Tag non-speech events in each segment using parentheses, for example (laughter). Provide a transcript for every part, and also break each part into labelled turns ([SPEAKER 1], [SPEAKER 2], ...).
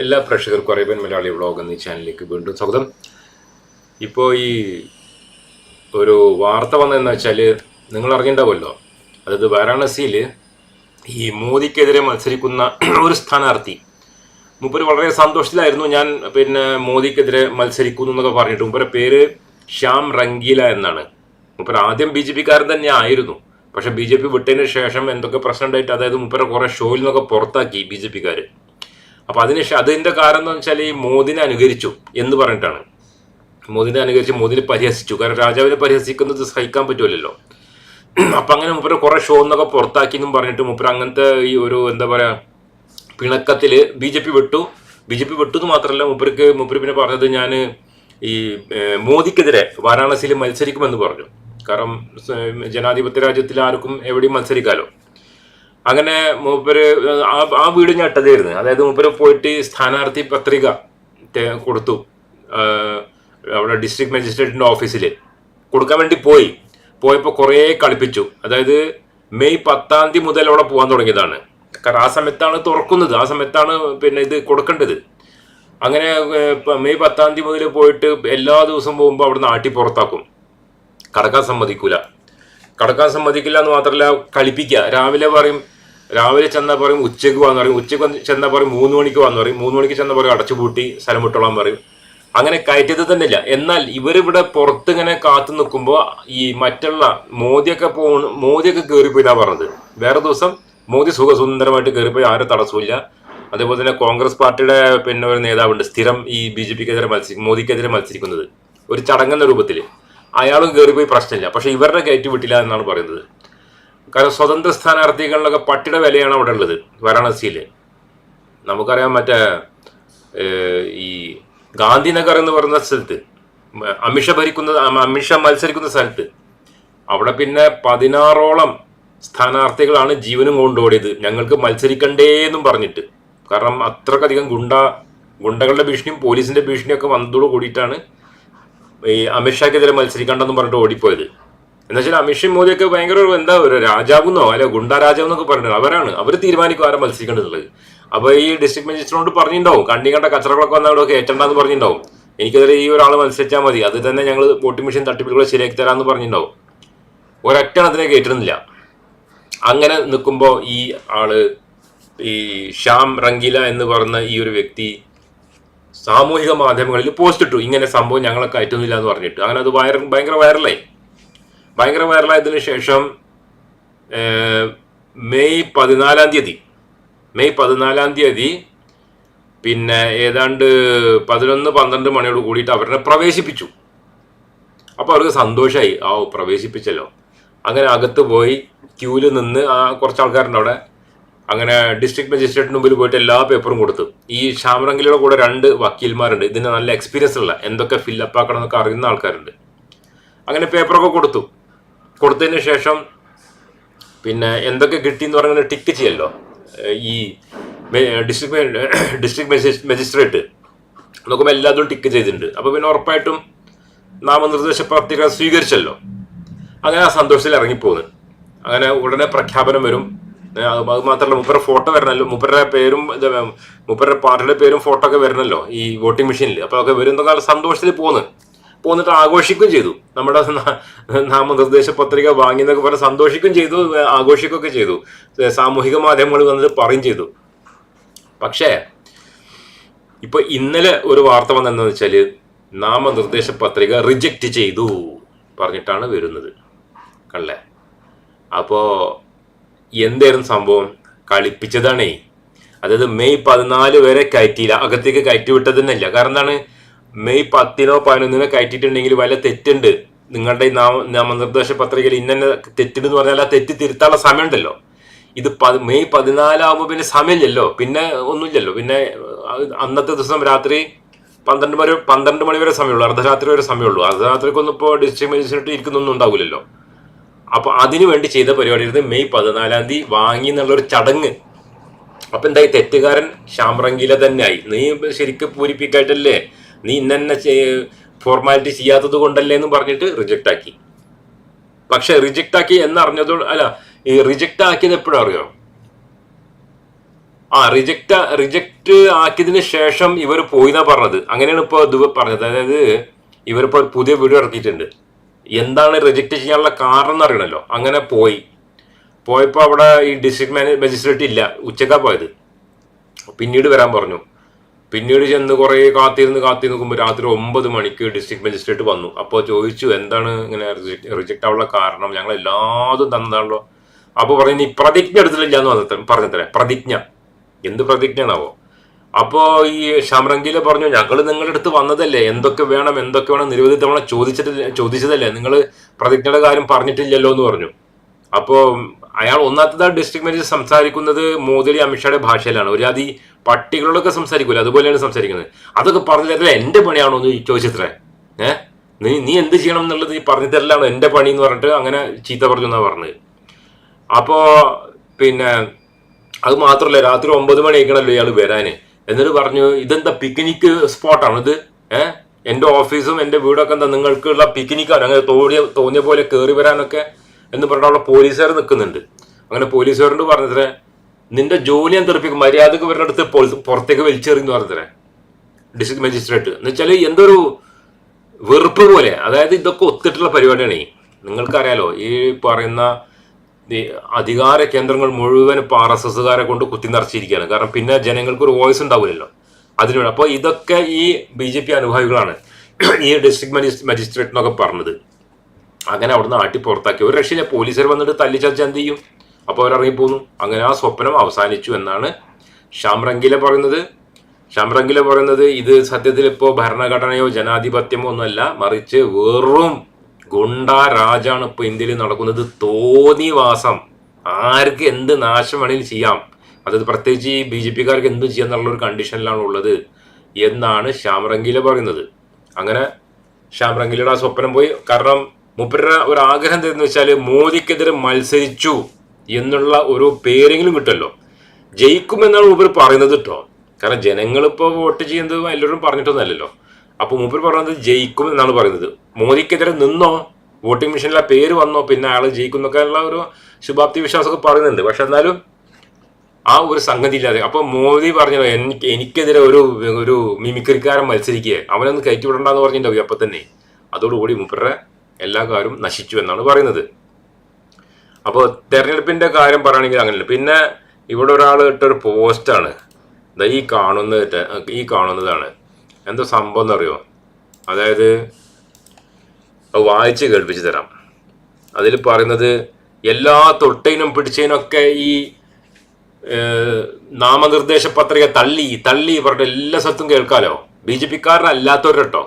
[SPEAKER 1] എല്ലാ പ്രേക്ഷകർക്കും Arabian Malayali vlog എന്ന ചാനലിലേക്ക് വീണ്ടും സ്വാഗതം. ഇപ്പോൾ ഈ ഒരു വാർത്ത വന്നതെന്ന് വെച്ചാൽ നിങ്ങൾ അറിഞ്ഞിട്ടുണ്ടാവുമല്ലോ അതായത് വാരാണസിയിൽ ഈ മോദിക്കെതിരെ മത്സരിക്കുന്ന (clears throat) ഒരു സ്ഥാനാർത്ഥി. മുപ്പര് വളരെ സന്തോഷത്തിലായിരുന്നു. ഞാൻ പിന്നെ മോദിക്കെതിരെ മത്സരിക്കുന്നു എന്നൊക്കെ പറഞ്ഞിട്ട് മുപ്പര പേര് ശ്യാം റംഗീല എന്നാണ്. മുപ്പര ആദ്യം ബി ജെ പിക്കാരൻ തന്നെ ആയിരുന്നു. പക്ഷെ ബി ജെ പി വിട്ടതിന് ശേഷം എന്തൊക്കെ പ്രശ്നം ഉണ്ടായിട്ട് അതായത് മുപ്പര കുറേ ഷോയിൽ നിന്നൊക്കെ പുറത്താക്കി ബി ജെ പിക്കാർ അപ്പൊ അതിന് അതിന്റെ കാരണം എന്ന് വെച്ചാൽ ഈ മോദിനെ അനുകരിച്ചു എന്ന് പറഞ്ഞിട്ടാണ്. മോദിനെ അനുകരിച്ച് മോദിനെ പരിഹസിച്ചു. കാരണം രാജാവിനെ പരിഹസിക്കുന്നത് സഹിക്കാൻ പറ്റുമല്ലോ അപ്പൊ അങ്ങനെ മുപ്പര് കുറെ ഷോ എന്നൊക്കെ പുറത്താക്കി എന്നും പറഞ്ഞിട്ട് മുപ്പര് അങ്ങനത്തെ ഈ ഒരു എന്താ പറയാ പിണക്കത്തിൽ ബി ജെ പി വിട്ടു. ബി ജെ പി വിട്ടു എന്ന് മാത്രമല്ല മുപ്പർക്ക് മുപ്പര് പിന്നെ പറഞ്ഞത് ഞാൻ ഈ മോദിക്കെതിരെ വാരാണസിയിൽ മത്സരിക്കുമെന്ന് പറഞ്ഞു. കാരണം ജനാധിപത്യ രാജ്യത്തിൽ ആർക്കും എവിടെയും മത്സരിക്കാലോ. അങ്ങനെ മൂപ്പര് ആ ആ വീട് ഞാൻ ഇട്ടതായിരുന്നു. അതായത് മൂപ്പര് പോയിട്ട് സ്ഥാനാർത്ഥി പത്രിക കൊടുത്തു. അവിടെ ഡിസ്ട്രിക്ട് മജിസ്ട്രേറ്റിന്റെ ഓഫീസിൽ കൊടുക്കാൻ വേണ്ടി പോയി. പോയപ്പോൾ കുറേ കളിപ്പിച്ചു. അതായത് മെയ് പത്താം തീയതി മുതൽ അവിടെ പോകാൻ തുടങ്ങിയതാണ്. കാരണം ആ സമയത്താണ് തുറക്കുന്നത്. ആ സമയത്താണ് പിന്നെ ഇത് കൊടുക്കേണ്ടത്. അങ്ങനെ മെയ് പത്താം തീയതി മുതൽ പോയിട്ട് എല്ലാ ദിവസവും പോകുമ്പോൾ അവിടെ നാട്ടി പുറത്താക്കും. കടക്കാൻ സമ്മതിക്കൂല. കടക്കാൻ സമ്മതിക്കില്ല എന്ന് മാത്രമല്ല കളിപ്പിക്കുക രാവിലെ പറയും രാവിലെ ചെന്നാൽ പറയും ഉച്ചയ്ക്ക് വന്ന് പറയും. ഉച്ചയ്ക്ക് ചെന്നാൽ പറയും മൂന്ന് മണിക്ക് വന്ന് പറയും. മൂന്ന് മണിക്ക് ചെന്നാൽ പറയും അടച്ചുപൂട്ടി സ്ഥലം വിട്ടോളാൻ പറയും. അങ്ങനെ കയറ്റിയത് തന്നെ ഇല്ല. എന്നാൽ ഇവരിവിടെ പുറത്ത് ഇങ്ങനെ കാത്തു നിൽക്കുമ്പോൾ ഈ മറ്റുള്ള മോദിയൊക്കെ പോ മോദിയൊക്കെ കയറിപ്പോയിതാ പറഞ്ഞത്. വേറെ ദിവസം മോദി സുഖസുന്ദരമായിട്ട് കയറിപ്പോയി ആരും തടസ്സമില്ല അതേപോലെ തന്നെ കോൺഗ്രസ് പാർട്ടിയുടെ പിന്നെ ഒരു നേതാവുണ്ട്. സ്ഥിരം ഈ ബി ജെ പിക്കെതിരെ മത്സരിക്കും മോദിക്കെതിരെ മത്സരിക്കുന്നത്. ഒരു ചടങ്ങെന്ന രൂപത്തിൽ അയാളും കയറിപ്പോയി പ്രശ്നമില്ല. പക്ഷെ ഇവരുടെ കയറ്റി വിട്ടില്ല എന്നാണ് പറയുന്നത്. കാരണം സ്വതന്ത്ര സ്ഥാനാർത്ഥികളിലൊക്കെ പട്ടിയുടെ വിലയാണ് അവിടെ ഉള്ളത് വാരാണസിയിൽ നമുക്കറിയാം മറ്റേ ഈ ഗാന്ധിനഗർ എന്ന് പറയുന്ന സ്ഥലത്ത് അമിഷ ഭരിക്കുന്ന അമിഷ മത്സരിക്കുന്ന സ്ഥലത്ത് അവിടെ പിന്നെ പതിനാറോളം സ്ഥാനാർത്ഥികളാണ് ജീവനും കൊണ്ടോടിയത് ഞങ്ങൾക്ക് മത്സരിക്കണ്ടേ എന്നും പറഞ്ഞിട്ട്. കാരണം അത്രക്കധികം ഗുണ്ട ഗുണ്ടകളുടെ ഭീഷണിയും പോലീസിന്റെ ഭീഷണിയും ഒക്കെ വന്നതോട് കൂടിയിട്ടാണ് ഈ അമിത്ഷാക്കെതിരെ മത്സരിക്കണ്ടെന്ന് പറഞ്ഞിട്ട് ഓടിപ്പോയത്. എന്ന് വെച്ചാൽ അമിത്ഷാ മോദിയൊക്കെ ഭയങ്കര ഒരു എന്താ ഒരു രാജാവെന്നോ അല്ലെ ഗുണ്ട രാജാവ് എന്നൊക്കെ പറഞ്ഞിട്ട് അവരാണ്. അവർ തീരുമാനിക്കും ആരെ മത്സരിക്കേണ്ടതുള്ളത് അപ്പൊ ഈ ഡിസ്ട്രിക്ട് മജിസ്ട്രേറ്റിനോട് പറഞ്ഞിട്ടുണ്ടാവും കണ്ണി കണ്ട കച്ചറകളൊക്കെ വന്നാൽ അവിടെ ഏറ്റണ്ടെന്ന് പറഞ്ഞിട്ടുണ്ടാവും എനിക്കെതിരെ ഈ ഒരാൾ മത്സരിച്ചാൽ മതി. അത് തന്നെ ഞങ്ങൾ വോട്ടിംഗ് മെഷീൻ തട്ടിപ്പിലുകൾ ശരിയാക്കി തരാമെന്ന് പറഞ്ഞിട്ടുണ്ടാവും ഒരൊറ്റ അതിനെ കേട്ടിരുന്നില്ല. അങ്ങനെ നിൽക്കുമ്പോൾ ഈ ആൾ ഈ ശ്യാം റംഗീല എന്ന് പറയുന്ന ഈ ഒരു വ്യക്തി സാമൂഹിക മാധ്യമങ്ങളിൽ പോസ്റ്റ് ഇട്ടു. ഇങ്ങനെ സംഭവം ഞങ്ങളെ കയറ്റുന്നില്ല എന്ന് പറഞ്ഞിട്ട്. അങ്ങനെ അത് വയർ ഭയങ്കര വൈറലായി ഭയങ്കര വൈറലായതിനു ശേഷം മെയ് പതിനാലാം തീയതി മെയ് പതിനാലാം തീയതി പിന്നെ ഏതാണ്ട് പതിനൊന്ന് പന്ത്രണ്ട് മണിയോട് കൂടിയിട്ട് അവരെ പ്രവേശിപ്പിച്ചു. അപ്പോൾ അവർക്ക് സന്തോഷമായി ആ പ്രവേശിപ്പിച്ചല്ലോ. അങ്ങനെ അകത്ത് പോയി ക്യൂവിൽ നിന്ന് ആ കുറച്ച് ആൾക്കാരുണ്ട് അവിടെ. അങ്ങനെ ഡിസ്ട്രിക്ട് മജിസ്ട്രേറ്റിന് മുമ്പിൽ പോയിട്ട് എല്ലാ പേപ്പറും കൊടുത്തു. ഈ ശാമറങ്കിലൂടെ കൂടെ രണ്ട് വക്കീൽമാരുണ്ട്. ഇതിന് നല്ല എക്സ്പീരിയൻസ് ഉള്ള എന്തൊക്കെ ഫില്ലപ്പ് ആക്കണം എന്നൊക്കെ അറിയുന്ന ആൾക്കാരുണ്ട്. അങ്ങനെ പേപ്പറൊക്കെ കൊടുത്തു. കൊടുത്തതിന് ശേഷം പിന്നെ എന്തൊക്കെ കിട്ടി എന്ന് പറഞ്ഞാൽ ടിക്ക് ചെയ്യല്ലോ. ഈ ഡിസ്ട്രിക്ട് ഡിസ്ട്രിക്ട് മജിസ്ട്രേറ്റ് നോക്കുമ്പോൾ എല്ലാതും ടിക്ക് ചെയ്തിട്ടുണ്ട്. അപ്പോൾ പിന്നെ ഉറപ്പായിട്ടും നാമനിർദ്ദേശ പത്രിക സ്വീകരിച്ചല്ലോ. അങ്ങനെ ആ സന്തോഷത്തിൽ ഇറങ്ങിപ്പോന്ന് അങ്ങനെ ഉടനെ പ്രഖ്യാപനം വരും. അത് മാത്രമല്ല മുപ്പരുടെ ഫോട്ടോ വരണല്ലോ. മുപ്പരുടെ പേരും മുപ്പരുടെ പാർട്ടിയുടെ പേരും ഫോട്ടോ ഒക്കെ വരണല്ലോ ഈ വോട്ടിംഗ് മെഷീനിൽ അപ്പോൾ ഒക്കെ വരുന്ന സന്തോഷത്തിൽ പോന്ന് പോന്നിട്ട് ആഘോഷിക്കുകയും ചെയ്തു. നമ്മുടെ നാമനിർദ്ദേശ പത്രിക വാങ്ങി എന്നൊക്കെ പറഞ്ഞ് സന്തോഷിക്കുകയും ചെയ്തു ആഘോഷിക്കുകയൊക്കെ ചെയ്തു. സാമൂഹിക മാധ്യമങ്ങൾ വന്നിട്ട് പറയും ചെയ്തു. പക്ഷേ ഇപ്പൊ ഇന്നലെ ഒരു വാർത്ത വന്നതെന്ന് വെച്ചാൽ നാമനിർദ്ദേശ പത്രിക റിജക്റ്റ് ചെയ്തു പറഞ്ഞിട്ടാണ് വരുന്നത്. കണ്ടേ അപ്പോ എന്തായിരുന്നു സംഭവം കളിപ്പിച്ചതാണേ. അതായത് മെയ് പതിനാല് വരെ കയറ്റിയില്ല. അകത്തേക്ക് കയറ്റി വിട്ടതെന്നല്ല കാരണം എന്താണ്? മെയ് പത്തിനോ പതിനൊന്നിനോ കയറ്റിയിട്ടുണ്ടെങ്കിൽ വല്ല തെറ്റുണ്ട്. നിങ്ങളുടെ നാമനിർദ്ദേശ പത്രികയിൽ ഇന്നെ തെറ്റുണ്ടെന്ന് പറഞ്ഞാൽ ആ തെറ്റ് തിരുത്താനുള്ള സമയമുണ്ടല്ലോ. ഇത് മെയ് പതിനാലാവുമ്പോൾ പിന്നെ സമയമില്ലല്ലോ. പിന്നെ ഒന്നുമില്ലല്ലോ. പിന്നെ അന്നത്തെ ദിവസം രാത്രി പന്ത്രണ്ട് മണി പന്ത്രണ്ട് മണി വരെ സമയമുള്ളൂ. അർദ്ധരാത്രി വരെ സമയമുള്ളൂ. അർദ്ധരാത്രിക്കൊന്നും ഇപ്പോൾ ഡിസ്ട്രിക്ട് മജിസ്ട്രേറ്റ് ഇരിക്കുന്നൊന്നും ഉണ്ടാവില്ലല്ലോ. അപ്പൊ അതിനു വേണ്ടി ചെയ്ത പരിപാടിയായിരുന്നു മെയ് പതിനാലാം തീയതി വാങ്ങി എന്നുള്ളൊരു ചടങ്ങ്. അപ്പൊ എന്തായി? തെറ്റുകാരൻ ശ്യാമറങ്കില തന്നെയായി നീ ശരിക്കും പൂരിപ്പിക്കായിട്ടല്ലേ? നീ ഇന്നെ ഫോർമാലിറ്റി ചെയ്യാത്തത് കൊണ്ടല്ലേ എന്ന് പറഞ്ഞിട്ട് റിജക്റ്റ് ആക്കി. പക്ഷെ റിജക്റ്റ് ആക്കി എന്നറിഞ്ഞതോ അല്ല ഈ റിജക്റ്റ് ആക്കിയത് എപ്പോഴും അറിയോ? ആ റിജക്റ്റ് റിജക്റ്റ് ആക്കിയതിന് ശേഷം ഇവർ പോയി എന്നാ പറഞ്ഞത്. അങ്ങനെയാണ് ഇപ്പോൾ ഇത് പറഞ്ഞത്. അതായത് ഇവരിപ്പോൾ പുതിയ വീഡിയോ ഇറക്കിയിട്ടുണ്ട്. എന്താണ് റിജക്റ്റ് ചെയ്യാനുള്ള കാരണം എന്ന് അറിയണല്ലോ. അങ്ങനെ പോയി. പോയപ്പോൾ അവിടെ ഈ ഡിസ്ട്രിക്ട് മാനേജ് മജിസ്ട്രേറ്റ് ഇല്ല. ഉച്ചക്കാ പോയത്. പിന്നീട് വരാൻ പറഞ്ഞു. പിന്നീട് ചെന്ന് കുറേ കാത്തിരുന്ന് കാത്തി നോക്കുമ്പോൾ രാത്രി ഒമ്പത് മണിക്ക് ഡിസ്ട്രിക്ട് മജിസ്ട്രേറ്റ് വന്നു. അപ്പോൾ ചോദിച്ചു എന്താണ് ഇങ്ങനെ റിജക്റ്റ് ആവുള്ള കാരണം? ഞങ്ങൾ എല്ലാതും തന്നതാണല്ലോ. അപ്പോൾ പറഞ്ഞു നീ പ്രതിജ്ഞ എടുത്തിട്ടില്ല എന്ന് പറഞ്ഞു പറഞ്ഞത്രേ പ്രതിജ്ഞ. എന്ത് പ്രതിജ്ഞയാണാവോ? അപ്പോൾ ഈ ഷംറങ്കിൽ പറഞ്ഞു ഞങ്ങൾ നിങ്ങളുടെ അടുത്ത് വന്നതല്ലേ എന്തൊക്കെ വേണം എന്തൊക്കെ വേണം നിരവധി തവണ ചോദിച്ചിട്ട് ചോദിച്ചതല്ലേ നിങ്ങൾ പ്രതിജ്ഞയുടെ കാര്യം പറഞ്ഞിട്ടില്ലല്ലോ എന്ന് പറഞ്ഞു. അപ്പോൾ അയാൾ ഒന്നാമത്തത് ഡിസ്ട്രിക്ട് മാനേജർ സംസാരിക്കുന്നത് മോദി അമിത്ഷായുടെ ഭാഷയിലാണ്. ഒരു അതി പട്ടികളോടൊക്കെ സംസാരിക്കൂല. അതുപോലെയാണ് സംസാരിക്കുന്നത്. അതൊക്കെ പറഞ്ഞു തരില്ല എന്റെ പണിയാണോ എന്ന് ചോദിച്ചത്രേ? ഏഹ് നീ നീ എന്ത് ചെയ്യണം എന്നുള്ളത് നീ പറഞ്ഞു തരലാണ് എന്റെ പണി എന്ന് പറഞ്ഞിട്ട് അങ്ങനെ ചീത്ത പറഞ്ഞു എന്നാ പറഞ്ഞത്. അപ്പോ പിന്നെ അത് മാത്രമല്ല രാത്രി ഒമ്പത് മണി ആയിക്കണല്ലോ ഇയാൾ വരാന്. എന്നിട്ട് പറഞ്ഞു ഇതെന്താ പിക്നിക് സ്പോട്ടാണ് ഇത്? ഏഹ് ഓഫീസും എന്റെ വീടൊക്കെ എന്താ നിങ്ങൾക്കുള്ള പിക്നിക്കാണ് അങ്ങനെ തോന്നിയ തോന്നിയ പോലെ കയറി വരാനൊക്കെ എന്ന് പറഞ്ഞിട്ട് അവിടെ പോലീസുകാർ നിൽക്കുന്നുണ്ട്. അങ്ങനെ പോലീസുകാരോട് പറഞ്ഞത്രേ നിന്റെ ജോലി ഞാൻ തെറിപ്പിക്കും മര്യാദയ്ക്ക് പൊ- പുറത്തേക്ക് വലിച്ചെറിയുന്നു പറഞ്ഞത്രേ ഡിസ്ട്രിക്ട് മജിസ്ട്രേറ്റ് എന്ന് വെച്ചാൽ എന്തൊരു വെറുപ്പ് പോലെ അതായത് ഇതൊക്കെ ഒത്തിട്ടുള്ള പരിപാടിയാണ്. നിങ്ങൾക്കറിയാലോ ഈ പറയുന്ന അധികാര കേന്ദ്രങ്ങൾ മുഴുവൻ ഇപ്പോൾ ആർ എസ് എസ്സുകാരെ കൊണ്ട് കുത്തി നിറച്ചിരിക്കുകയാണ്. കാരണം പിന്നെ ജനങ്ങൾക്ക് ഒരു വോയിസ് ഉണ്ടാവില്ലല്ലോ അതിനുവേണ്ടി അപ്പോൾ ഇതൊക്കെ ഈ ബി ജെ പി അനുഭാവികളാണ് ഈ ഡിസ്ട്രിക്ട് മജിസ്ട്രേറ്റ് എന്നൊക്കെ പറഞ്ഞത്. അങ്ങനെ അവിടുന്ന് ആട്ടി പുറത്താക്കി. ഒരു രക്ഷയില്ല പോലീസുകാർ വന്നിട്ട് തല്ലിച്ചതച്ച് എന്ത് ചെയ്യും? അപ്പോൾ അവരിറങ്ങിപ്പോന്നു അങ്ങനെ ആ സ്വപ്നം അവസാനിച്ചു എന്നാണ് ഷാംറങ്കില പറയുന്നത്. ഷാംറങ്കില പറയുന്നത് ഇത് സത്യത്തിൽ ഇപ്പോൾ ഭരണഘടനയോ ജനാധിപത്യമോ ഒന്നുമല്ല മറിച്ച് വെറും ഗുണ്ടാ രാജാണ് ഇപ്പോൾ ഇന്ത്യയിൽ നടക്കുന്നത്. തോന്നിവാസം. ആർക്ക് എന്ത് നാശം വേണേലും ചെയ്യാം. അതായത് പ്രത്യേകിച്ച് ഈ ബി ജെ പിക്കാർക്ക് എന്തും ചെയ്യാം എന്നുള്ള ഒരു കണ്ടീഷനിലാണ് ഉള്ളത് എന്നാണ് ശ്യാമറങ്കില പറയുന്നത്. അങ്ങനെ ശ്യാമറങ്കിലയുടെ ആ സ്വപ്നം പോയി. കാരണം മൂപ്പരുടെ ഒരു ആഗ്രഹം എന്താണെന്ന് വെച്ചാൽ മോദിക്കെതിരെ മത്സരിച്ചു എന്നുള്ള ഒരു പേരെങ്കിലും കിട്ടുമല്ലോ. ജയിക്കുമെന്നാണ് മൂപ്പർ പറയുന്നത് കേട്ടോ കാരണം ജനങ്ങളിപ്പോൾ വോട്ട് ചെയ്യുന്നത് എല്ലാവരും പറഞ്ഞിട്ടൊന്നുമല്ലല്ലോ. അപ്പോൾ മൂപ്പർ പറയുന്നത് ജയിക്കും എന്നാണ് പറയുന്നത്. മോദിക്കെതിരെ നിന്നോ? വോട്ടിംഗ് മെഷീനിലെ പേര് വന്നോ? പിന്നെ അയാൾ ജയിക്കും എന്നൊക്കെ ഉള്ള ഒരു ശുഭാപ്തി വിശ്വാസമൊക്കെ പറയുന്നുണ്ട്. പക്ഷെ എന്നാലും ആ ഒരു സംഗതി ഇല്ലാതെ അപ്പോൾ മോദി പറഞ്ഞു എനിക്ക് എനിക്കെതിരെ ഒരു ഒരു മിമിക്രിക്കാരൻ മത്സരിക്കുക അവനൊന്ന് കയറ്റി വിടണ്ടെന്ന് പറഞ്ഞിട്ടുണ്ടാവും. അപ്പൊ തന്നെ. അതോടുകൂടി മൂപ്പരുടെ എല്ലാ കാര്യവും നശിച്ചു എന്നാണ് പറയുന്നത്. അപ്പോൾ തെരഞ്ഞെടുപ്പിന്റെ കാര്യം പറയുകയാണെങ്കിൽ അങ്ങനെയല്ല. പിന്നെ ഇവിടെ ഒരാൾ ഇട്ടൊരു പോസ്റ്റാണ് ഈ കാണുന്നത് ഈ കാണുന്നതാണ്. എന്തോ സംഭവം എന്നറിയോ? അതായത് അത് വായിച്ച് കേൾപ്പിച്ച് തരാം. അതിൽ പറയുന്നത് എല്ലാ തൊട്ടിനും പിടിച്ചതിനൊക്കെ ഈ നാമനിർദ്ദേശ പത്രിക തള്ളി തള്ളി പറഞ്ഞിട്ട് എല്ലാ സ്ഥലത്തും കേൾക്കാലോ? ബി ജെ പിക്കാരനല്ലാത്തവർ കേട്ടോ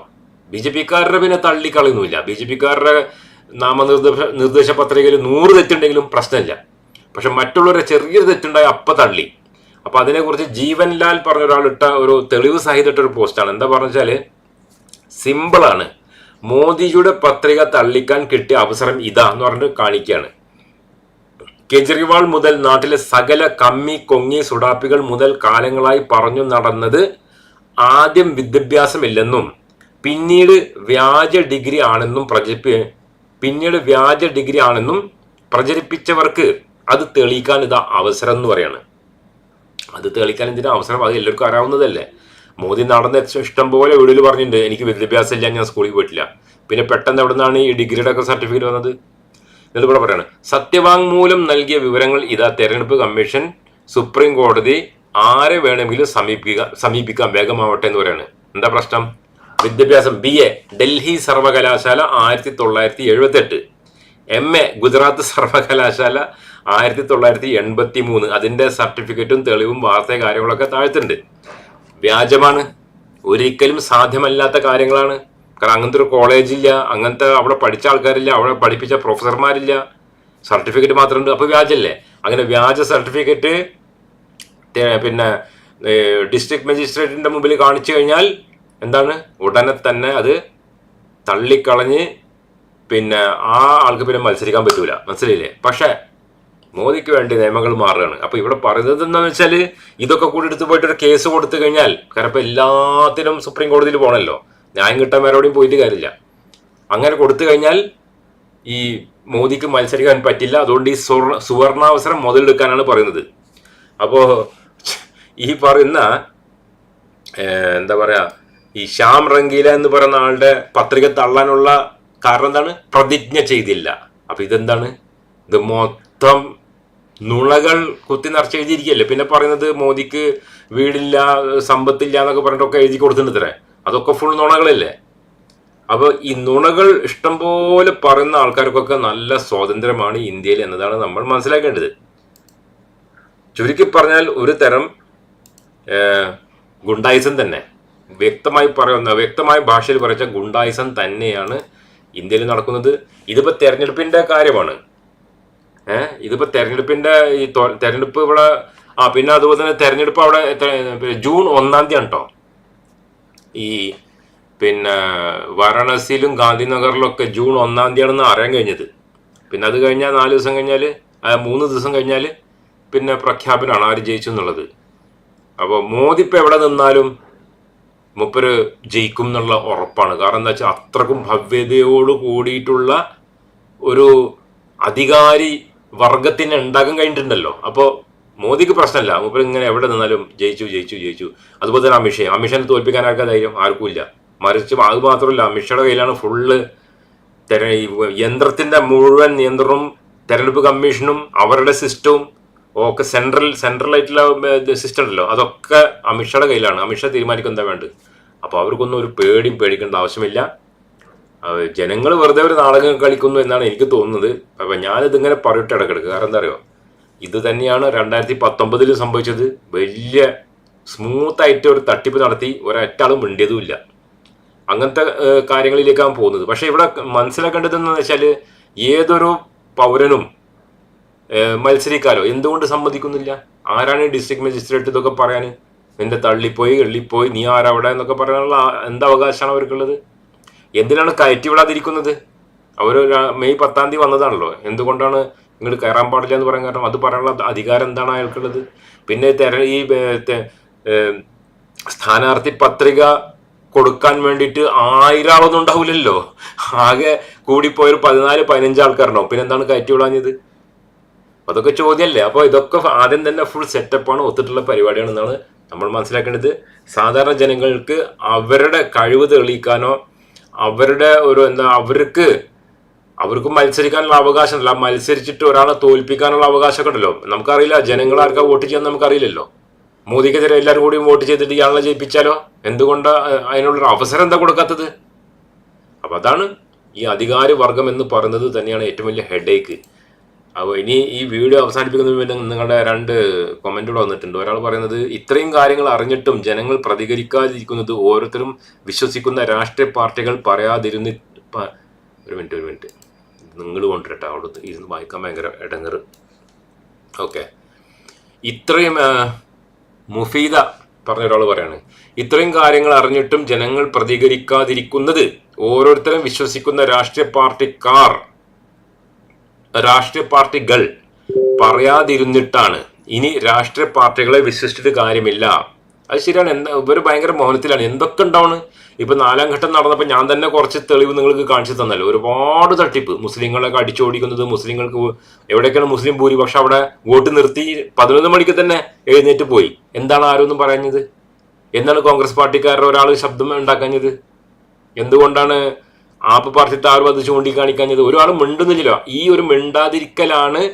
[SPEAKER 1] ബി ജെ പിക്കാരുടെ പിന്നെ തള്ളിക്കളയൊന്നുമില്ല. ബി ജെ പിക്കാരുടെ നാമനിർദ്ദേശ നിർദ്ദേശ പത്രികയിൽ നൂറ് തെറ്റുണ്ടെങ്കിലും പ്രശ്നമില്ല. പക്ഷെ മറ്റുള്ളവരെ ചെറിയൊരു തെറ്റുണ്ടായ അപ്പം തള്ളി. അപ്പൊ അതിനെക്കുറിച്ച് ജീവൻലാൽ പറഞ്ഞ ഒരാളിട്ട ഒരു തെളിവ് സഹിതട്ട ഒരു പോസ്റ്റാണ്. എന്താ പറഞ്ഞാൽ സിമ്പിളാണ് മോദിജിയുടെ പത്രിക തള്ളിക്കാൻ കിട്ടിയ അവസരം ഇതാ എന്ന് പറഞ്ഞിട്ട് കാണിക്കുകയാണ്. കെജ്രിവാൾ മുതൽ നാട്ടിലെ സകല കമ്മി കൊങ്ങി സുഡാപ്പികൾ മുതൽ കാലങ്ങളായി പറഞ്ഞു നടന്നത് ആദ്യം വിദ്യാഭ്യാസമില്ലെന്നും പിന്നീട് വ്യാജ ഡിഗ്രി ആണെന്നും പ്രചരിപ്പി പിന്നീട് വ്യാജ ഡിഗ്രി ആണെന്നും പ്രചരിപ്പിച്ചവർക്ക് അത് തെളിയിക്കാൻ ഇതാ അവസരം എന്ന് പറയാണ്. അത് തെളിയിക്കാൻ എന്തിനാ അവസരം? അത് എല്ലാവർക്കും അറിയാവുന്നതല്ലേ. മോദി നടന്ന ഇഷ്ടം പോലെ വീടുകൾ പറഞ്ഞിട്ടുണ്ട് എനിക്ക് വിദ്യാഭ്യാസം ഇല്ല ഞാൻ സ്കൂളിൽ പോയിട്ടില്ല. പിന്നെ പെട്ടെന്ന് എവിടെ നിന്നാണ് ഈ ഡിഗ്രിയുടെ ഒക്കെ സർട്ടിഫിക്കറ്റ് വന്നത്? എന്നിട്ട് ഇവിടെ പറയാണ് സത്യവാങ്മൂലം നൽകിയ വിവരങ്ങൾ ഇതാ തെരഞ്ഞെടുപ്പ് കമ്മീഷൻ സുപ്രീം കോടതി ആരെ വേണമെങ്കിലും സമീപിക്കുക സമീപിക്കാം വേഗമാവട്ടെ എന്ന് പറയാണ്. എന്താ പ്രശ്നം? വിദ്യാഭ്യാസം ബി എ ഡൽഹി സർവകലാശാല ആയിരത്തി തൊള്ളായിരത്തി എഴുപത്തി എട്ട് എം എ ഗുജറാത്ത് സർവകലാശാല ആയിരത്തി തൊള്ളായിരത്തി എൺപത്തി മൂന്ന് അതിന്റെ സർട്ടിഫിക്കറ്റും തെളിവും വാർത്തയും കാര്യങ്ങളൊക്കെ താഴ്ത്തുണ്ട്. വ്യാജമാണ്. ഒരിക്കലും സാധ്യമല്ലാത്ത കാര്യങ്ങളാണ്. കാരണം അങ്ങനത്തെ ഒരു കോളേജില്ല അങ്ങനത്തെ അവിടെ പഠിച്ച ആൾക്കാരില്ല അവിടെ പഠിപ്പിച്ച പ്രൊഫസർമാരില്ല. സർട്ടിഫിക്കറ്റ് മാത്രമുണ്ട്. അപ്പോൾ വ്യാജല്ലേ? അങ്ങനെ വ്യാജ സർട്ടിഫിക്കറ്റ് പിന്നെ ഡിസ്ട്രിക്ട് മജിസ്ട്രേറ്റിന്റെ മുമ്പിൽ കാണിച്ചു കഴിഞ്ഞാൽ എന്താണ്? ഉടനെ തന്നെ അത് തള്ളിക്കളഞ്ഞ് പിന്നെ ആ ആൾക്ക് പിന്നെ മത്സരിക്കാൻ പറ്റൂല. മനസ്സിലായില്ലേ? പക്ഷേ മോദിക്ക് വേണ്ടി നിയമങ്ങൾ മാറുകയാണ്. അപ്പൊ ഇവിടെ പറയുന്നത് എന്താണെന്ന് വെച്ചാൽ ഇതൊക്കെ കൂടി എടുത്ത് പോയിട്ട് ഒരു കേസ് കൊടുത്തു കഴിഞ്ഞാൽ കാരണം ഇപ്പൊ എല്ലാത്തിനും സുപ്രീം കോടതിയിൽ പോകണല്ലോ ന്യായം കിട്ടാൻ വേറെവിടെയും പോയിട്ട് കാര്യമില്ല. അങ്ങനെ കൊടുത്തു കഴിഞ്ഞാൽ ഈ മോദിക്ക് മത്സരിക്കാൻ പറ്റില്ല. അതുകൊണ്ട് ഈ സുവർണ സുവർണാവസരം മുതലെടുക്കാനാണ് പറയുന്നത്. അപ്പോൾ ഈ പറയുന്ന എന്താ പറയാ ഈ ശ്യാം റംഗീല എന്ന് പറയുന്ന ആളുടെ പത്രിക തള്ളാനുള്ള കാരണം എന്താണ്? പ്രതിജ്ഞ ചെയ്തില്ല. അപ്പൊ ഇതെന്താണ്? ഇത് മൊത്തം നുണകൾ കുത്തി നിറച്ച് എഴുതിയിരിക്കുകയല്ലേ? പിന്നെ പറയുന്നത് മോദിക്ക് വീടില്ല സമ്പത്തില്ല എന്നൊക്കെ പറഞ്ഞിട്ടൊക്കെ എഴുതി കൊടുത്തിട്ടുണ്ട് ഇത്രേ അതൊക്കെ ഫുൾ നുണകളല്ലേ? അപ്പോൾ ഈ നുണകൾ ഇഷ്ടംപോലെ പറയുന്ന ആൾക്കാർക്കൊക്കെ നല്ല സ്വാതന്ത്ര്യമാണ് ഇന്ത്യയിൽ എന്നതാണ് നമ്മൾ മനസ്സിലാക്കേണ്ടത്. ചുരുക്കി പറഞ്ഞാൽ ഒരു തരം ഗുണ്ടായിസം തന്നെ. വ്യക്തമായി പറയുന്ന വ്യക്തമായ ഭാഷയിൽ പറഞ്ഞ ഗുണ്ടായിസം തന്നെയാണ് ഇന്ത്യയിൽ നടക്കുന്നത്. ഇതിപ്പോ തെരഞ്ഞെടുപ്പിന്റെ കാര്യമാണ്. ഏഹ് ഇതിപ്പോ തെരഞ്ഞെടുപ്പിന്റെ ഈ തെരഞ്ഞെടുപ്പ് ഇവിടെ ആ പിന്നെ അതുപോലെ തന്നെ തെരഞ്ഞെടുപ്പ് അവിടെ ജൂൺ ഒന്നാം തീയതി കേട്ടോ ഈ പിന്നെ വാരാണസിയിലും ഗാന്ധിനഗറിലും ഒക്കെ ജൂൺ ഒന്നാം തീയതിയാണെന്ന് അറിയാൻ കഴിഞ്ഞത്. പിന്നെ അത് കഴിഞ്ഞാൽ നാല് ദിവസം കഴിഞ്ഞാൽ മൂന്ന് ദിവസം കഴിഞ്ഞാൽ പിന്നെ പ്രഖ്യാപനമാണ് ആര് ജയിച്ചു എന്നുള്ളത് അപ്പോൾ മോദി ഇപ്പം എവിടെ നിന്നാലും മുപ്പര് ജയിക്കും എന്നുള്ള ഉറപ്പാണ്. കാരണം എന്താ വെച്ചാൽ അത്രക്കും ഭവ്യതയോട് കൂടിയിട്ടുള്ള ഒരു അധികാരി വർഗത്തിന് ഉണ്ടാക്കാൻ കഴിഞ്ഞിട്ടുണ്ടല്ലോ. അപ്പോൾ മോദിക്ക് പ്രശ്നമല്ല മൂപ്പര് ഇങ്ങനെ എവിടെ നിന്നാലും ജയിച്ചു ജയിച്ചു ജയിച്ചു. അതുപോലെ തന്നെ അമിഷയെ അമിഷനെ തോൽപ്പിക്കാൻ ആർക്കാ ധൈര്യം ആർക്കും ഇല്ല മറിച്ച് അത് മാത്രമല്ല അമിഷയുടെ കയ്യിലാണ് ഫുള്ള് യന്ത്രത്തിന്റെ മുഴുവൻ നിയന്ത്രണവും തെരഞ്ഞെടുപ്പ് കമ്മീഷനും അവരുടെ സിസ്റ്റവും ഒക്കെ സെൻട്രൽ സെൻട്രൽ ആയിട്ടുള്ള സിസ്റ്റം ഉണ്ടല്ലോ. അതൊക്കെ അമിഷയുടെ കയ്യിലാണ്. അമിഷ തീരുമാനിക്കും എന്താ വേണ്ടത്? അപ്പോൾ അവർക്കൊന്നും ഒരു പേടിയും പേടിക്കേണ്ട ആവശ്യമില്ല. ജനങ്ങൾ വെറുതെ ഒരു നാടകം കളിക്കുന്നു എന്നാണ് എനിക്ക് തോന്നുന്നത്. അപ്പം ഞാനിതിങ്ങനെ പറയട്ടെ ഇടക്കിടക്ക് കാരണം എന്താ അറിയോ? ഇത് തന്നെയാണ് രണ്ടായിരത്തി പത്തൊമ്പതിൽ സംഭവിച്ചത്. വലിയ സ്മൂത്തായിട്ട് ഒരു തട്ടിപ്പ് നടത്തി. ഒരൊറ്റാളും മിണ്ടിയതുമില്ല. അങ്ങനത്തെ കാര്യങ്ങളിലേക്കാണ് പോകുന്നത്. പക്ഷേ ഇവിടെ മനസ്സിലാക്കേണ്ടതെന്ന് വെച്ചാൽ ഏതൊരു പൗരനും മത്സരിക്കാലോ? എന്തുകൊണ്ട് സമ്മതിക്കുന്നില്ല? ആരാണ് ഡിസ്ട്രിക്ട് മജിസ്ട്രേറ്റ് ഇതൊക്കെ പറയാൻ നിന്റെ തള്ളിപ്പോയി എള്ളിപ്പോയി നീ ആരവിടെ എന്നൊക്കെ പറയാനുള്ള എന്ത് അവകാശമാണ് അവർക്കുള്ളത്? എന്തിനാണ് കയറ്റി വിടാതിരിക്കുന്നത്? അവർ മെയ് പത്താം തീയതി വന്നതാണല്ലോ. എന്തുകൊണ്ടാണ് ഇങ്ങോട്ട് കയറാൻ പാടില്ല എന്ന് പറയാൻ കാരണം? അത് പറയാനുള്ള അധികാരം എന്താണ് അയാൾക്കുള്ളത്? പിന്നെ തെര ഈ സ്ഥാനാർത്ഥി പത്രിക കൊടുക്കാൻ വേണ്ടിയിട്ട് ആയിരം ആളൊന്നും ഉണ്ടാവില്ലല്ലോ. ആകെ കൂടിപ്പോയൊരു പതിനാല് പതിനഞ്ച് ആൾക്കാരുണ്ടാവും. പിന്നെ എന്താണ് കയറ്റി വിടാഞ്ഞത്? അതൊക്കെ ചോദ്യമല്ലേ അപ്പോൾ ഇതൊക്കെ ആദ്യം തന്നെ ഫുൾ സെറ്റപ്പാണ് ഒത്തിട്ടുള്ള പരിപാടിയാണെന്നാണ് നമ്മൾ മനസ്സിലാക്കേണ്ടത്. സാധാരണ ജനങ്ങൾക്ക് അവരുടെ കഴിവ് തെളിയിക്കാനോ അവരുടെ ഒരു എന്താ അവർക്ക് അവർക്ക് മത്സരിക്കാനുള്ള അവകാശമല്ല മത്സരിച്ചിട്ട് ഒരാളെ തോൽപ്പിക്കാനുള്ള അവകാശമൊക്കെ ഉണ്ടല്ലോ. നമുക്കറിയില്ല ജനങ്ങൾ ആർക്കാ വോട്ട് ചെയ്യാൻ നമുക്കറിയില്ലല്ലോ. മോദിക്കെതിരെ എല്ലാവരും കൂടി വോട്ട് ചെയ്തിട്ട് ഇയാളെ ജയിപ്പിച്ചാലോ? എന്തുകൊണ്ട് അതിനുള്ളൊരു അവസരം എന്താ കൊടുക്കാത്തത്? അപ്പൊ അതാണ് ഈ അധികാര വർഗം എന്ന് പറയുന്നത് തന്നെയാണ് ഏറ്റവും വലിയ ഹെഡേക്ക് അപ്പോൾ ഇനി ഈ വീഡിയോ അവസാനിപ്പിക്കുന്നതിന് മുന്നേ നിങ്ങളുടെ രണ്ട് കമന്റുകൾ വന്നിട്ടുണ്ട്. ഒരാൾ പറയുന്നത് ഇത്രയും കാര്യങ്ങൾ അറിഞ്ഞിട്ടും ജനങ്ങൾ പ്രതികരിക്കാതിരിക്കുന്നത് ഓരോരുത്തരും വിശ്വസിക്കുന്ന രാഷ്ട്രീയ പാർട്ടികൾ പറയാതിരുന്നി ഒരു മിനിറ്റ് ഒരു മിനിറ്റ് നിങ്ങൾ കൊണ്ടുവരട്ടെ അവിടെ ഇരുന്ന് വായിക്കാൻ ഭയങ്കര ഇടങ്ങറ്. ഓക്കെ ഇത്രയും മുഫീദ പറഞ്ഞ ഒരാൾ പറയാണ് ഇത്രയും കാര്യങ്ങൾ അറിഞ്ഞിട്ടും ജനങ്ങൾ പ്രതികരിക്കാതിരിക്കുന്നത് ഓരോരുത്തരും വിശ്വസിക്കുന്ന രാഷ്ട്രീയ പാർട്ടിക്കാർ രാഷ്ട്രീയ പാർട്ടികൾ പറയാതിരുന്നിട്ടാണ്. ഇനി രാഷ്ട്രീയ പാർട്ടികളെ വിശ്വസിച്ചിട്ട് കാര്യമില്ല. അത് ശരിയാണ്. എന്താ ഇവർ ഭയങ്കര മൗനത്തിലാണ്. എന്തൊക്കെ ഉണ്ടാവണ്? ഇപ്പൊ നാലാം ഘട്ടം നടന്നപ്പോൾ ഞാൻ തന്നെ കുറച്ച് തെളിവ് നിങ്ങൾക്ക് കാണിച്ചു തന്നല്ലോ. ഒരുപാട് തട്ടിപ്പ്. മുസ്ലിങ്ങളൊക്കെ അടിച്ചോടിക്കുന്നത് മുസ്ലിങ്ങൾക്ക് എവിടെയൊക്കെയാണ് മുസ്ലിം ഭൂരിപക്ഷം അവിടെ വോട്ട് നിർത്തി പതിനൊന്ന് മണിക്ക് തന്നെ എഴുന്നേറ്റ് പോയി. എന്താണ് ആരൊന്നും പറയുന്നത് എന്താണ് കോൺഗ്രസ് പാർട്ടിക്കാരുടെ ഒരാൾ ശബ്ദം ഉണ്ടാക്കാഞ്ഞത്? എന്തുകൊണ്ടാണ് ആപ്പ് പാർട്ടിത്തെ ആരും അത് ചൂണ്ടിക്കാണിക്കാഞ്ഞത് ഒരാൾ മിണ്ടുന്നില്ലല്ലോ. ഈ ഒരു മിണ്ടാതിരിക്കലാണ്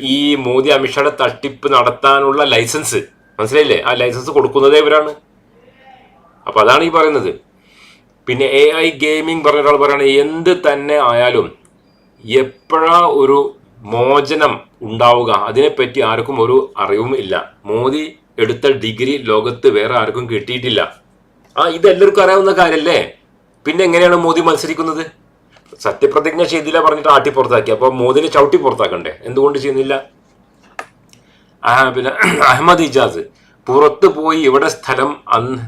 [SPEAKER 1] ഈ മോദി അമിത്ഷായുടെ തട്ടിപ്പ് നടത്താനുള്ള ലൈസൻസ്. മനസ്സിലായില്ലേ? ആ ലൈസൻസ് കൊടുക്കുന്നതേ ഇവരാണ്. അപ്പൊ അതാണ് ഈ പറയുന്നത്. പിന്നെ എ ഐ ഗെയിമിംഗ് പറഞ്ഞ ഒരാൾ പറയുന്നത് എന്ത് തന്നെ ആയാലും എപ്പോഴാ ഒരു മോചനം ഉണ്ടാവുക? അതിനെപ്പറ്റി ആർക്കും ഒരു അറിവും ഇല്ല. മോദി എടുത്ത ഡിഗ്രി ലോകത്ത് വേറെ ആർക്കും കിട്ടിയിട്ടില്ല. ആ ഇതെല്ലാവർക്കും അറിയാവുന്ന കാര്യമല്ലേ പിന്നെ എങ്ങനെയാണ് മോദി മത്സരിക്കുന്നത്? സത്യപ്രതിജ്ഞ ചെയ്തില്ല പറഞ്ഞിട്ട് ആട്ടി പുറത്താക്കി. അപ്പോൾ മോദിനെ ചവിട്ടി പുറത്താക്കണ്ടേ? എന്തുകൊണ്ട് ചെയ്യുന്നില്ല? പിന്നെ അഹമ്മദ് ഇജാസ് പുറത്തു പോയി ഇവിടെ സ്ഥലം അന്ന്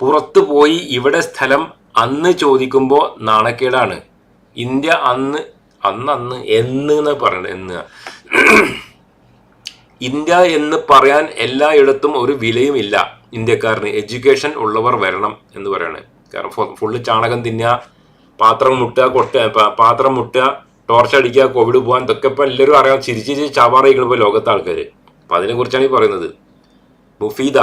[SPEAKER 1] പുറത്തു പോയി ഇവിടെ സ്ഥലം അന്ന് ചോദിക്കുമ്പോൾ നാണക്കേടാണ്. ഇന്ത്യ അന്ന് അന്ന് അന്ന് എന്ന് എന്ന് പറയണത് എന്ന്. ഇന്ത്യ എന്ന് പറയാൻ എല്ലായിടത്തും ഒരു വിലയുമില്ല. ഇന്ത്യക്കാരന് എഡ്യൂക്കേഷൻ ഉള്ളവർ വരണം എന്ന് പറയാണ്. കാരണം ഫുള്ള് ചാണകം തിന്നുക പാത്രം മുട്ടുക കൊട്ട പാത്രം മുട്ടുക ടോർച്ച് അടിക്കുക കോവിഡ് പോകാൻ ഇതൊക്കെ ഇപ്പം എല്ലാവരും അറിയാം. ചിരിച്ച് ചിരിച്ച് ചാവാറിയിക്കണം ഇപ്പോൾ ലോകത്തെ ആൾക്കാർ അപ്പം അതിനെക്കുറിച്ചാണ് ഈ പറയുന്നത്. മുഫീദ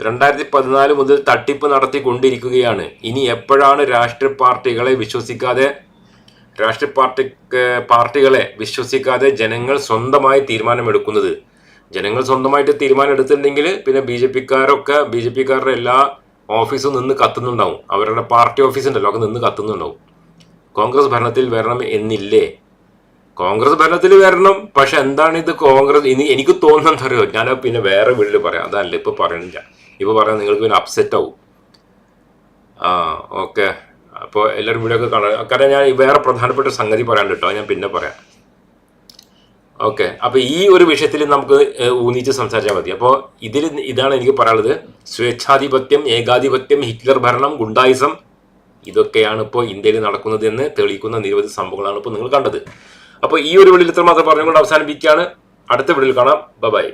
[SPEAKER 1] രണ്ടായിരത്തി പതിനാല് മുതൽ തട്ടിപ്പ് നടത്തിക്കൊണ്ടിരിക്കുകയാണ്. ഇനി എപ്പോഴാണ് രാഷ്ട്രീയ പാർട്ടികളെ വിശ്വസിക്കാതെ രാഷ്ട്രീയ പാർട്ടി പാർട്ടികളെ വിശ്വസിക്കാതെ ജനങ്ങൾ സ്വന്തമായി തീരുമാനമെടുക്കുന്നത്? ജനങ്ങൾ സ്വന്തമായിട്ട് തീരുമാനം എടുത്തിട്ടുണ്ടെങ്കിൽ പിന്നെ ബി ജെ പിക്കാരൊക്കെ ബി ജെ പിക്കാരുടെ എല്ലാ ഓഫീസും നിന്ന് കത്തുന്നുണ്ടാവും. അവരുടെ പാർട്ടി ഓഫീസ് ഉണ്ടല്ലോ നിന്ന് കത്തുന്നുണ്ടാവും. കോൺഗ്രസ് ഭരണത്തിൽ വരണം എന്നില്ലേ? കോൺഗ്രസ് ഭരണത്തിൽ വരണം പക്ഷെ എന്താണ് ഇത് കോൺഗ്രസ്? ഇനി എനിക്ക് തോന്നുന്നത് അറിയോ ഞാൻ പിന്നെ വേറെ വീട്ടിൽ പറയാം. അതല്ല ഇപ്പൊ പറയണില്ല. ഇപ്പൊ പറയാൻ നിങ്ങൾക്ക് പിന്നെ അപ്സെറ്റ് ആവും. ആ ഓക്കെ അപ്പോൾ എല്ലാവരും വീഡിയോ ഒക്കെ കാണാം. കാരണം ഞാൻ വേറെ പ്രധാനപ്പെട്ട സംഗതി പറയാൻ കേട്ടോ. ഞാൻ പിന്നെ പറയാം. ഓക്കെ അപ്പൊ ഈ ഒരു വിഷയത്തിൽ നമുക്ക് ഊന്നിച്ച് സംസാരിച്ചാൽ മതി. അപ്പോൾ ഇതിൽ ഇതാണ് എനിക്ക് പറയാനുള്ളത്. സ്വേച്ഛാധിപത്യം ഏകാധിപത്യം ഹിറ്റ്ലർ ഭരണം ഗുണ്ടായിസം ഇതൊക്കെയാണ് ഇപ്പോൾ ഇന്ത്യയിൽ നടക്കുന്നത് എന്ന് തെളിയിക്കുന്ന നിരവധി സംഭവങ്ങളാണ് ഇപ്പോൾ നിങ്ങൾ കണ്ടത്. അപ്പോൾ ഈ ഒരു വിളിയിൽ ഇത്ര മാത്രം പറഞ്ഞുകൊണ്ട് അവസാനിപ്പിക്കുകയാണ്. അടുത്ത വിളിയിൽ കാണാം. ബൈ